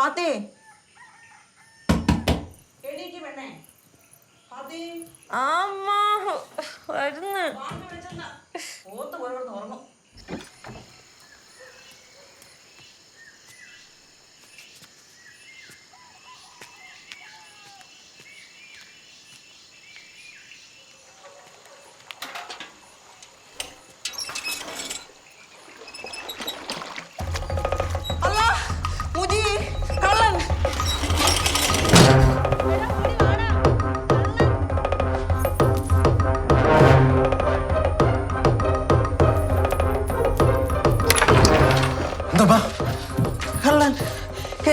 ഫാത്തി അമ്മ വരുന്നു. ഓത്ത് പോയി ഉറങ്ങും.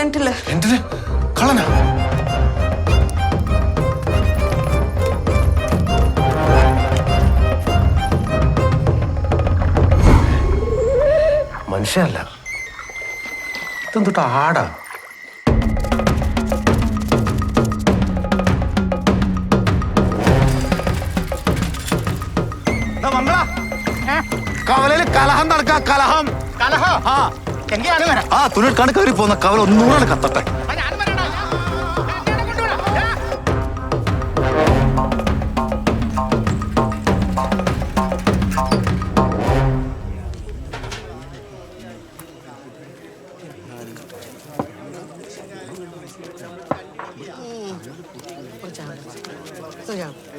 കേട്ടില്ല എന്തിന്? കള്ളനാ? മനുഷ്യല്ല ഇതെന്തൊട്ട് ആടാ? കവലയിൽ കലഹം നടക്കാ കലഹം. കലഹം? ആ. ആ തുണിയെടുക്കാണ് കയറി പോകുന്ന കവല ഒന്നുകൂടെ കത്തട്ടെ.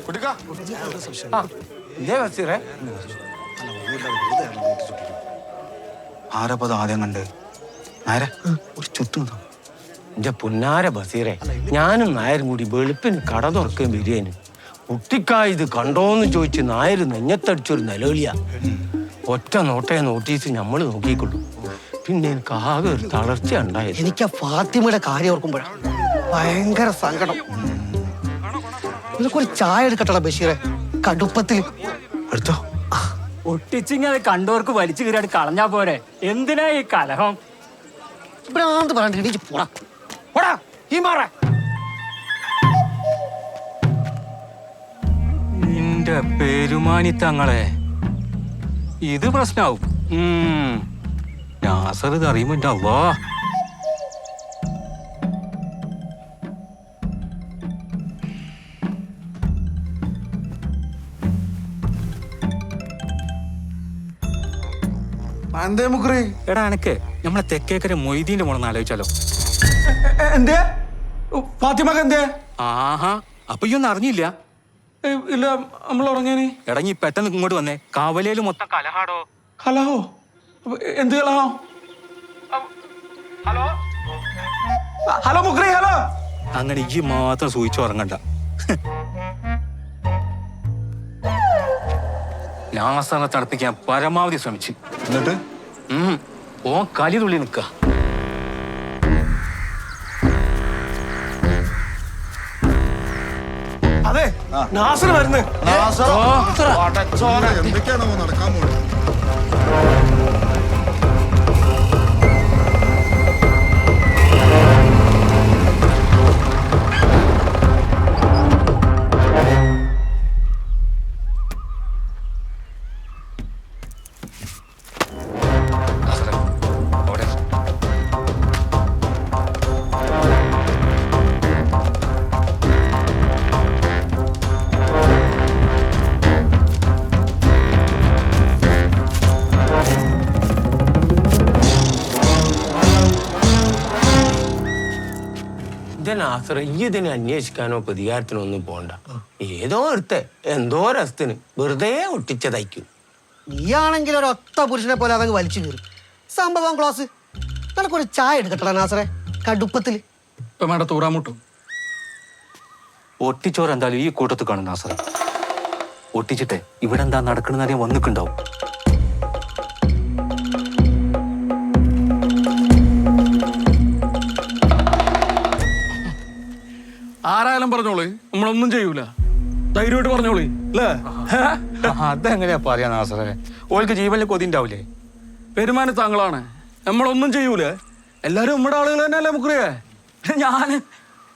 കുട്ടിക്കാ. ഇതേ ബസീറേ ആരപ്പത് ആദ്യം കണ്ട്? നേരെ ഒരു ചുറ്റും എന്റെ പുന്നാര ബസീറെ ഞാനും നായരും കൂടി വെളുപ്പിന് കട തുറക്കുകയും ബിരിയാണി കുട്ടിക്കായ ഇത് കണ്ടോന്ന് ചോദിച്ച് നായര് നെഞ്ഞത്തടിച്ചൊരു നിലവിളിയ. ഒറ്റ നോട്ടേ നോട്ടീസ് നമ്മൾ നോക്കിക്കൊള്ളു. പിന്നെ എനിക്ക് ആകെ ഒരു തളർച്ച ഉണ്ടായത്. എനിക്ക് ആ ഫാത്തിമയുടെ കാര്യം ഓർക്കുമ്പോഴാണ് ഭയങ്കര സങ്കടം. നിനക്കൊരു ചായ എടുക്കട്ടടാ ബഷീറെ. കടുപ്പത്തിൽ എടുത്തോ? ഒട്ടിച്ചിങ്ങനെ കണ്ടവർക്ക് വലിച്ചു കീറിയായിട്ട് കളഞ്ഞാ പോരെ. എന്തിനാ ഈ കലഹം? ഭ്രാന്ത് പറഞ്ഞിട്ട് പോടാ. പോടാ, ഈ മാറ. നിന്റെ പെരുമാനി തങ്ങളെ. ഇത് പ്രശ്നാവും. ഉം. നാസർ ഇത് അറിയുമ്പോ അള്ളാ. എന്തേ മുക്കറി എടാ അനക്ക് നമ്മളെ തെക്കേക്കര മൊയ്തീന്റെ മോണെന്ന് ആലോചിച്ചാലോ. എന്തേ? ഫാത്തിമക്ക് എന്തേ? ആഹാ അപ്പൊ ഈ ഒന്നും അറിഞ്ഞില്ല. ഇല്ല നമ്മൾ ഉറങ്ങിയനി എടാ നീ പെട്ടെന്ന് ഇങ്ങോട്ട് വന്നേ. കവലയിൽ മൊത്തം കലഹാടോ? കലഹോ? എന്ത് കലഹോ? ഹലോ? ഹലോ മുക്രി ഹലോ. അങ്ങനെ ഈ മാത്രം സൂചിച്ചു ഉറങ്ങണ്ട. നാസറിനെ തണുപ്പിക്കാൻ പരമാവധി ശ്രമിച്ചു. എന്നിട്ട്? ഓ കലി തുള്ളി നിക്ക അതെ നാസർ വരുന്നു. എന്തൊക്കെയാണ് നടക്കാൻ പോകുന്നത് ഇതിനാശ്ര ഈ ഇതിനെ അന്വേഷിക്കാനോ പ്രതികാരത്തിനോ ഒന്നും പോണ്ട ഏതോ ഒരുത്തെ എന്തോ രസത്തിന് വെറുതെ ഒട്ടിച്ചതയ്ക്കും. നീയാണെങ്കിൽ ഒരു ഒത്ത പുരുഷനെ പോലെ അതങ്ങ് വലിച്ചു കീറും. സംഭവം ക്ലോസ്. നിനക്കൊരു ചായ എടുക്കട്ടെ നാസറെ കടുപ്പത്തിൽ. ഇപ്പൊ തൂറാമുട്ടു എന്തായാലും ഈ കൂട്ടത്തിൽ കാണും നാസറെ. ഒട്ടിച്ചിട്ടെ ഇവിടെ എന്താ നടക്കണെന്ന് അറിയാൻ വന്നിട്ടുണ്ടാവും. ആരായാലും പറഞ്ഞോളേ. നമ്മളൊന്നും ചെയ്യൂല. ധൈര്യമായിട്ട് പറഞ്ഞോളേ അല്ലേ? അതെങ്ങനെയാ പറയാ നാസറേ? ഓൾക്ക് ജീവനിൽ കൊതി ഉണ്ടാവില്ലേ പെരുമാന താങ്കളാണ്. നമ്മളൊന്നും ചെയ്യൂല. എല്ലാരും നമ്മുടെ ആളുകൾ തന്നെയല്ലേ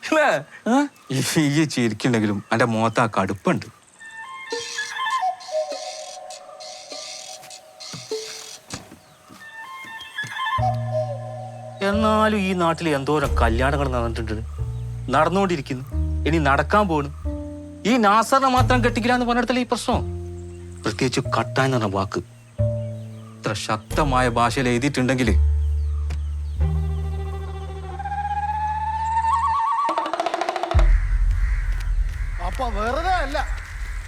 അല്ലേ? ഏ? ഈ ഈ ചിരിക്കുണ്ടെങ്കിലും എന്റെ മുഖത്ത് ആ കടുപ്പുണ്ട്. എന്നാലും ഈ നാട്ടിൽ എന്തോരം കല്യാണങ്ങൾ നടന്നിട്ടുണ്ട്? നടന്നുകൊണ്ടിരിക്കുന്നു. ഇനി നടക്കാൻ പോണു. ഈ നാസറിനെ മാത്രം കെട്ടിക്കില്ല എന്ന് പറഞ്ഞിടത്തല്ലേ ഈ പ്രശ്നം? പ്രത്യേകിച്ച് കട്ടാൻ എന്ന് പറഞ്ഞ വാക്ക്. ഇത്ര ശക്തമായ ഭാഷയിൽ എഴുതിയിട്ടുണ്ടെങ്കിൽ. അപ്പൊ വെറുതെ അല്ല.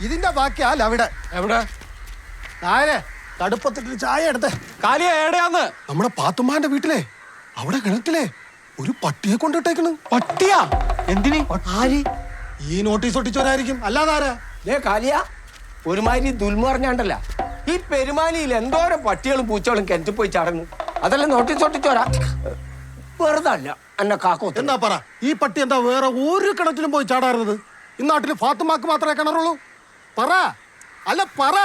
ഇതിന്റെ ബാക്കിയാ അവിടെ എവിടെ? നായരെ കടുപ്പത്തിട്ട് ചായ എടുത്തേ. കാലിയ എവിടെയാന്ന്? നമ്മുടെ പാത്തുമ്മാന്റെ വീട്ടിലെ. അവിടെ കിണറ്റിലെ. ഒരു പട്ടിയെ കൊണ്ടിട്ടേക്കണ്. പട്ടിയാ? എന്തിന്? ആര്? ഈ നോട്ടീസ് ഒട്ടിച്ചവരായിരിക്കും. അല്ലാതാരാ? ദേ കാലിയ ഒരുമാതിരി ദുൽമറിഞ്ഞാണ്ടല്ല. ഈ പെരുമാലിയിൽ എന്തോരം പട്ടികളും പൂച്ചകളും കിണറ്റിൽ പോയി ചടങ്ങു അതെല്ലാം നോട്ടീസ് ഒട്ടിച്ചോരാ വെറുതെ അല്ല എന്നെ കാക്കോ എന്താ പറ ഈ പട്ടി എന്താ വേറെ ഒരു കിണറ്റിലും പോയി ചാടാറുന്നത്? ഈ നാട്ടിൽ ഫാത്തുമാക്ക് മാത്രമേ കിണറുള്ളൂ? പറ അല്ല പറ.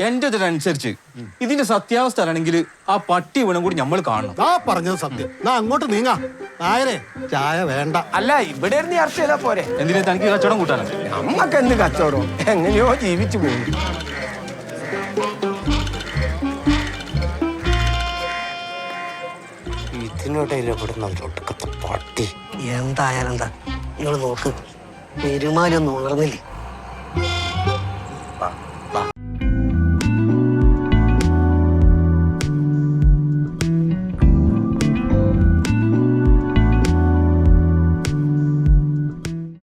എന്റെ ഇതിനനുസരിച്ച് ഇതിന്റെ സത്യാവസ്ഥ ആണെങ്കിൽ ആ പട്ടി വീണും കൂടി നമ്മൾ കാണണം. ആ പറഞ്ഞത് സത്യം. നാ അങ്ങോട്ട് നീങ്ങാ. നായരെ ചായ വേണ്ട. അല്ല ഇവിടെ ഇരുന്ന് ചർച്ച ചെയ്താ പോരെ. എന്തിനാ തനിക്ക് കച്ചവടം കൂട്ടാനോ നമ്മക്ക് എന്ത് കച്ചവടം? എങ്ങനെയോ ജീവിച്ചു പോകും ഇതിനിടയിൽ എവിടുന്ന ഒടുക്കത്തെ പട്ടി? എന്തായാലും എന്താ? നിങ്ങൾ നോക്ക്. പെരുമാലൊന്നും ഉണർന്നില്ലേ?